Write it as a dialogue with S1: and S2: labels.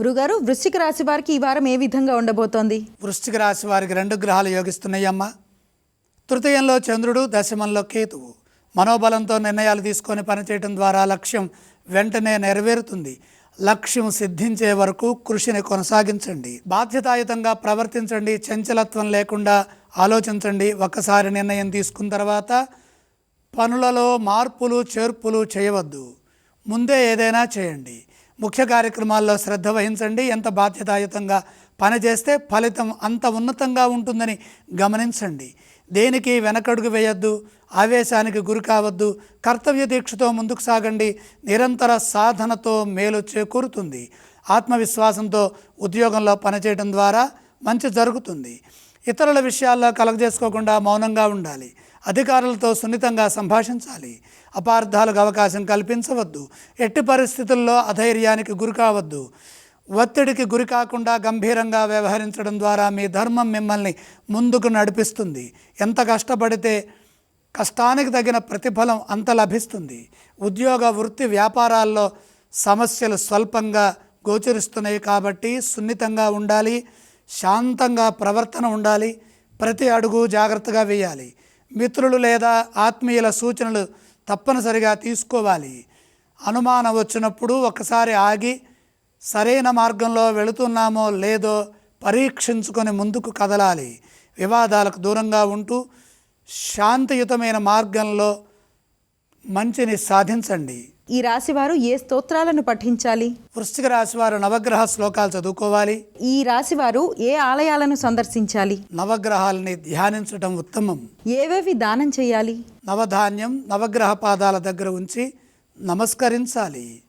S1: గురుగారు వృశ్చిక రాశి వారికి ఈ వారం ఏ విధంగా ఉండబోతోంది?
S2: వృశ్చిక రాశి వారికి రెండు గ్రహాలు యోగిస్తున్నాయమ్మా. తృతీయంలో చంద్రుడు దశమంలో కేతువు. మనోబలంతో నిర్ణయాలు తీసుకొని పనిచేయడం ద్వారా లక్ష్యం వెంటనే నెరవేరుతుంది. లక్ష్యం సిద్ధించే వరకు కృషిని కొనసాగించండి. బాధ్యతాయుతంగా ప్రవర్తించండి. చంచలత్వం లేకుండా ఆలోచించండి. ఒక్కసారి నిర్ణయం తీసుకున్న తర్వాత పనులలో మార్పులు చేర్పులు చేయవద్దు. ముందే ఏదైనా చేయండి. ముఖ్య కార్యక్రమాల్లో శ్రద్ధ వహించండి. ఎంత బాధ్యతాయుతంగా పనిచేస్తే ఫలితం అంత ఉన్నతంగా ఉంటుందని గమనించండి. దేనికి వెనకడుగు వేయొద్దు ఆవేశానికి గురి కావద్దు కర్తవ్య దీక్షతో ముందుకు సాగండి నిరంతర సాధనతో మేలు చేకూరుతుంది. ఆత్మవిశ్వాసంతో ఉద్యోగంలో పనిచేయడం ద్వారా మంచి జరుగుతుంది. ఇతరుల విషయాల్లో కలగజేసుకోకుండా మౌనంగా ఉండాలి. అధికారులతో సున్నితంగా సంభాషించాలి. అపార్థాలకు అవకాశం కల్పించవద్దు. ఎట్టి పరిస్థితుల్లో అధైర్యానికి గురి కావద్దు. ఒత్తిడికి గురి కాకుండా గంభీరంగా వ్యవహరించడం ద్వారా మీ ధర్మం మిమ్మల్ని ముందుకు నడిపిస్తుంది. ఎంత కష్టపడితే కష్టానికి తగిన ప్రతిఫలం అంత లభిస్తుంది. ఉద్యోగ వృత్తి వ్యాపారాల్లో సమస్యలు స్వల్పంగా గోచరిస్తున్నాయి కాబట్టి సున్నితంగా ఉండాలి. శాంతంగా ప్రవర్తన ఉండాలి. ప్రతి అడుగు జాగ్రత్తగా వేయాలి. మిత్రులు లేదా ఆత్మీయుల సూచనలు తప్పనిసరిగా తీసుకోవాలి. అనుమానం వచ్చినప్పుడు ఒకసారి ఆగి సరైన మార్గంలో వెళుతున్నామో లేదో పరీక్షించుకొని ముందుకు కదలాలి. వివాదాలకు దూరంగా ఉంటూ శాంతియుతమైన మార్గంలో మంచిని సాధించండి.
S1: ఈ రాశి వారు ఏ స్తోత్రాలను పఠించాలి?
S2: వృశ్చిక రాశి వారు నవగ్రహ శ్లోకాలు చదువుకోవాలి.
S1: ఈ రాశి వారు ఏ ఆలయాలను సందర్శించాలి?
S2: నవగ్రహాలని ధ్యానించడం ఉత్తమం.
S1: ఏవేవి దానం చేయాలి?
S2: నవధాన్యం నవగ్రహ పాదాల దగ్గర ఉంచి నమస్కరించాలి.